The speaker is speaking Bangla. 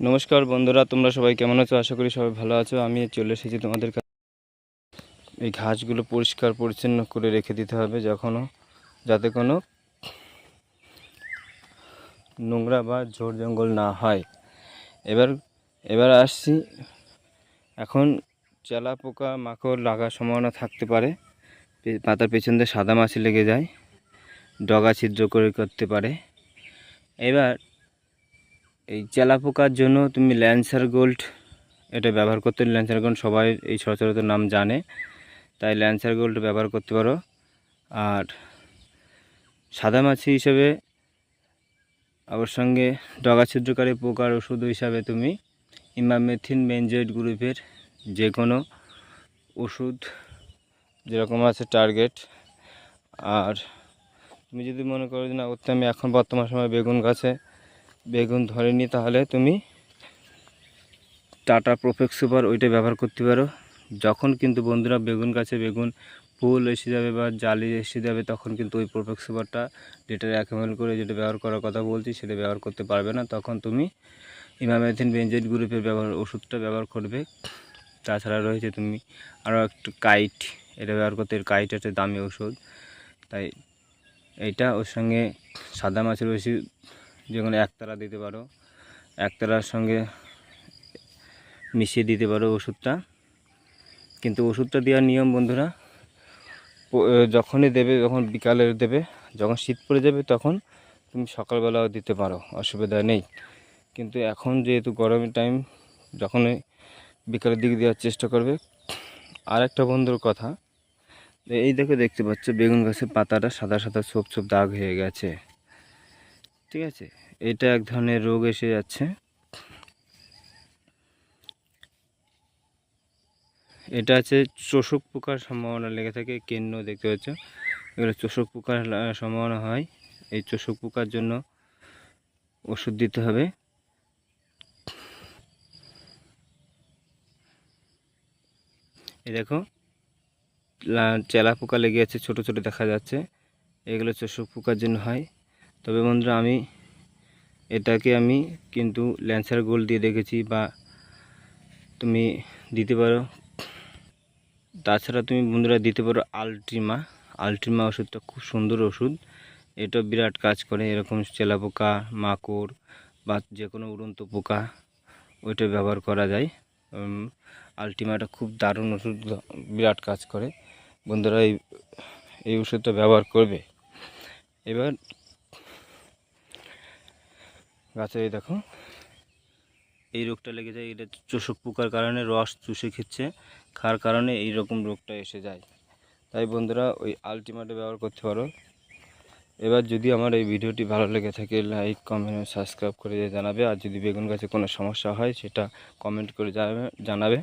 নমস্কার বন্ধুরা, তোমরা সবাই কেমন আছো? আশা করি সবাই ভালো আছো। আমি চলে এসেছি তোমাদের কাছে এই ঘাসগুলো পরিষ্কার, পরিচ্ছন্ন করে রেখে দিতে হবে যখনও, যাতে কোনো নোংরা বা ঝোড় জঙ্গল না হয়। এবার এবার আসছি। এখন চেলা, পোকা, মাকড় লাগার সম্ভাবনা থাকতে পারে। পাতার পেছন দিয়ে সাদা মাছি লেগে যায়। ডগা ছিদ্র করে করতে পারে। এবার এই চেলা পোকার জন্য তুমি ল্যান্সার গোল্ড এটা ব্যবহার করতে ল্যান্সার গোল্ড সবাই এই সচরাচর নাম জানে। তাই ল্যান্সার গোল্ড ব্যবহার করতে পারো। আর সাদা মাছি হিসেবে আবার সঙ্গে ডগা ছিদ্রকারী পোকার ওষুধ হিসাবে তুমি ইমামেথিন বেনজয়েড গ্রুপের যে কোনো ওষুধ যেরকম আছে টার্গেট আর তুমি যদি মনে করো যে না আমি এখন বর্তমান সময় বেগুন গাছে বেগুন ধরেনি, তাহলে তুমি টাটা প্রোফেক্স সুপার ওইটা ব্যবহার করতে পারো। যখন কিন্তু বন্ধুরা বেগুন গাছে বেগুন ফুল এসে যাবে বা জালি এসে যাবে, তখন কিন্তু ওই প্রোফেক্স সুপারটা লিটারে এক করে যেটা ব্যবহার করার কথা বলছি, সেটা ব্যবহার করতে পারবে না। তখন তুমি ইমামেথিন বেঞ্জেড গ্রুপের ব্যবহার, ওষুধটা ব্যবহার করবে। তাছাড়া রয়েছে তুমি আরও একটু কাইট, এটা ব্যবহার করতে কাইট একটা দামি ওষুধ। তাই এইটা ওর সঙ্গে সাদা মাছের বেশি যে কোনো একতারা দিতে পারো। একতারার সঙ্গে মিশিয়ে দিতে পারো ওষুধটা। কিন্তু ওষুধটা দেওয়ার নিয়ম বন্ধুরা যখনই দেবে, যখন বিকালে দেবে, যখন শীত পড়ে যাবে, তখন তুমি সকালবেলাও দিতে পারো, অসুবিধা নেই। কিন্তু এখন যেহেতু গরমের টাইম যখনই বিকালের দিকে দেওয়ার চেষ্টা করবে আর একটা বন্ধুর কথা, এই দেখে দেখতে পাচ্ছ, বেগুন গাছের পাতাটা সাদা সাদা ছোপ ছোপ দাগ হয়ে গেছে। ঠিক আছে? এটা এক ধরনের রোগ এসে যাচ্ছে। এটা আছে চোষক পোকার সম্ভাবনা লেগে থাকে কেন্দ্র দেখতে পাচ্ছ। এগুলো চোষক পোকার সম্ভাবনা হয়। এই চোষক পোকার জন্য ওষুধ দিতে হবে। এই দেখো চেলা পোকা লেগে আছে, ছোট ছোট দেখা যাচ্ছে। এগুলো চোষক পোকার জন্য হয়। তবে বন্ধুরা আমি এটাকে আমি কিন্তু ল্যান্সার গোল দিয়ে দেখেছি বা তুমি দিতে পারো। তাছাড়া তুমি বন্ধুরা দিতে পারো আলট্রিমা। আলট্রিমা ওষুধটা খুব সুন্দর ওষুধ। এটা বিরাট কাজ করে, এরকম চেলা পোকা, মাকড় বা যে কোনো উড়ন্ত পোকা, ওইটা ব্যবহার করা যায়। আলটিমাটা খুব দারুণ ওষুধ, বিরাট কাজ করে। বন্ধুরা এই এই ওষুধটা ব্যবহার করবে। এবার গাছে এই দেখো। এই রোগটা লেগে যায়, এটা চোষক পোকার কারণে রস চুষে খেচ্ছে, খাওয়ার কারণে এই রকম রোগটা এসে যায়। তাই বন্ধুরা, ওই আলটিমেটে ব্যবহার করতে পারো। এবার যদি আমার এই ভিডিওটি ভালো লেগে থাকে লাইক কমেন্ট সাবস্ক্রাইব করে জানাবে। আর যদি বেগুন গাছে কোনো সমস্যা হয়, সেটা কমেন্ট করে জানাবে জানাবে।